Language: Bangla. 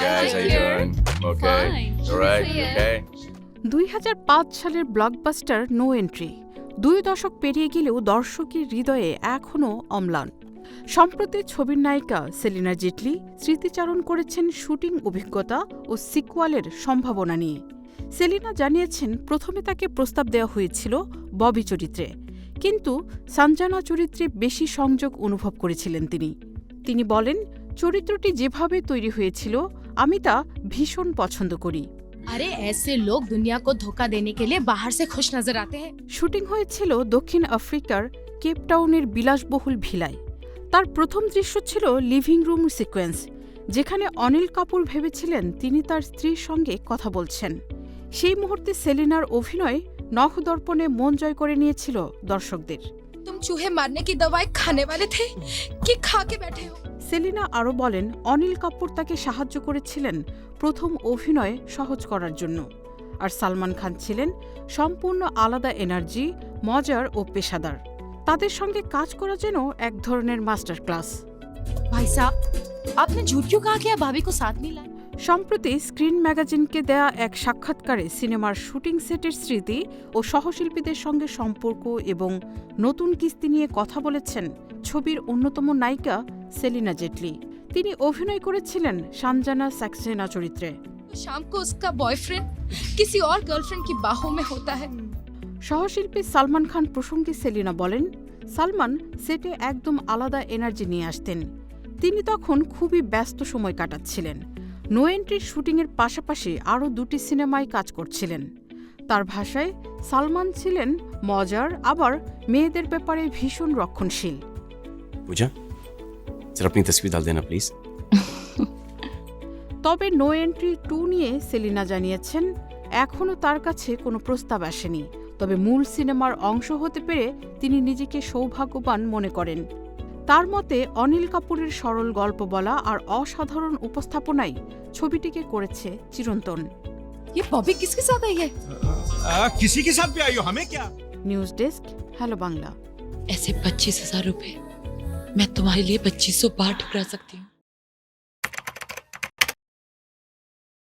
guys, how you doing? Okay. All right. Okay. দুই হাজার পাঁচ সালের ব্লকবাস্টার নো এন্ট্রি দুই দশক পেরিয়ে গেলেও দর্শকের হৃদয়ে এখনও অম্লান সম্প্রতি ছবির নায়িকা সেলিনা জেটলি স্মৃতিচারণ করেছেন শুটিং অভিজ্ঞতা ও সিকুয়ালের সম্ভাবনা নিয়ে সেলিনা জানিয়েছেন প্রথমে তাকে প্রস্তাব দেওয়া হয়েছিল ববি চরিত্রে কিন্তু সঞ্জানা চরিত্রে বেশি সংযোগ অনুভব করেছিলেন তিনি তিনি বলেন চরিত্রটি যেভাবে তৈরি হয়েছিল আমি তা ভীষণ পছন্দ করি अरे ऐसे लोग दुनिया को धोखा देने के लिए बाहर से खुश नजर आते हैं শুটিং হয়েছিল দক্ষিণ আফ্রিকার কেপটাউনের বিলাসবহুল ভিলায় তার প্রথম দৃশ্য ছিল লিভিং রুম সিকোয়েন্স যেখানে অনিল কাপুর ভেবেছিলেন তিনি তার স্ত্রীর সঙ্গে কথা বলছেন সেই মুহূর্তে সেলিনার অভিনয় নখদর্পণে মন জয় করে নিয়েছিল দর্শকদের तुम चूहे मारने की दवाई खाने वाले थे कि खा के बैठे हो সেলিনা আরও বলেন অনিল কাপুর তাকে সাহায্য করেছিলেন প্রথম অভিনয় সহজ করার জন্য। আর সালমান খান ছিলেন সম্পূর্ণ আলাদা এনার্জি মজার ও পেশাদার। তাদের সঙ্গে কাজ করা যেন এক ধরনের মাস্টার ক্লাস। ভাই আপনি সাথ সম্প্রতি স্ক্রিন ম্যাগাজিনকে দেয়া এক সাক্ষাৎকারে সিনেমার শুটিং সেটের স্মৃতি ও সহশিল্পীদের সঙ্গে সম্পর্ক এবং নতুন কিস্তি নিয়ে কথা বলেছেন ছবির অন্যতম নায়িকা সেলিনা জেটলি। তিনি অভিনয় করেছিলেন সানজানা স্যাক্সেনা চরিত্রে। শাম বয়ফ্রেন্ড? কি সহশিল্পী সালমান খান প্রসঙ্গে সেলিনা বলেন সালমান সেটে একদম আলাদা এনার্জি নিয়ে আসতেন। তিনি তখন খুবই ব্যস্ত সময় কাটাচ্ছিলেন। নো এন্ট্রির শুটিংয়ের পাশাপাশি আরও দুটি সিনেমায় কাজ করছিলেন। তার ভাষায় সালমান ছিলেন মজার আবার মেয়েদের ব্যাপারে ভীষণ রক্ষণশীল। বুঝা जरा अपनी तस्वीर डाल देना प्लीज তবে নো এন্ট্রি টু নিয়ে সেলিনা জানিয়েছেন এখনও তার কাছে কোনো প্রস্তাব আসেনি তবে মূল সিনেমার অংশ হতে পেরে তিনি নিজেকে সৌভাগ্যবান মনে করেন তার মতে অনিল কাপুরের সরল গল্প বলা আর অসাধারণ উপস্থাপনাই ছবিটিকে করেছে চিরন্তন ये बॉबी किसके साथ आई है आ, किसी के साथ भी आई हो हमें क्या নিউজ ডেস্ক হ্যালো বাংলা ऐसे पच्चीस हजार रुपए मैं तुम्हारे लिए पच्चीस सौ बार ठुकरा सकती हूँ।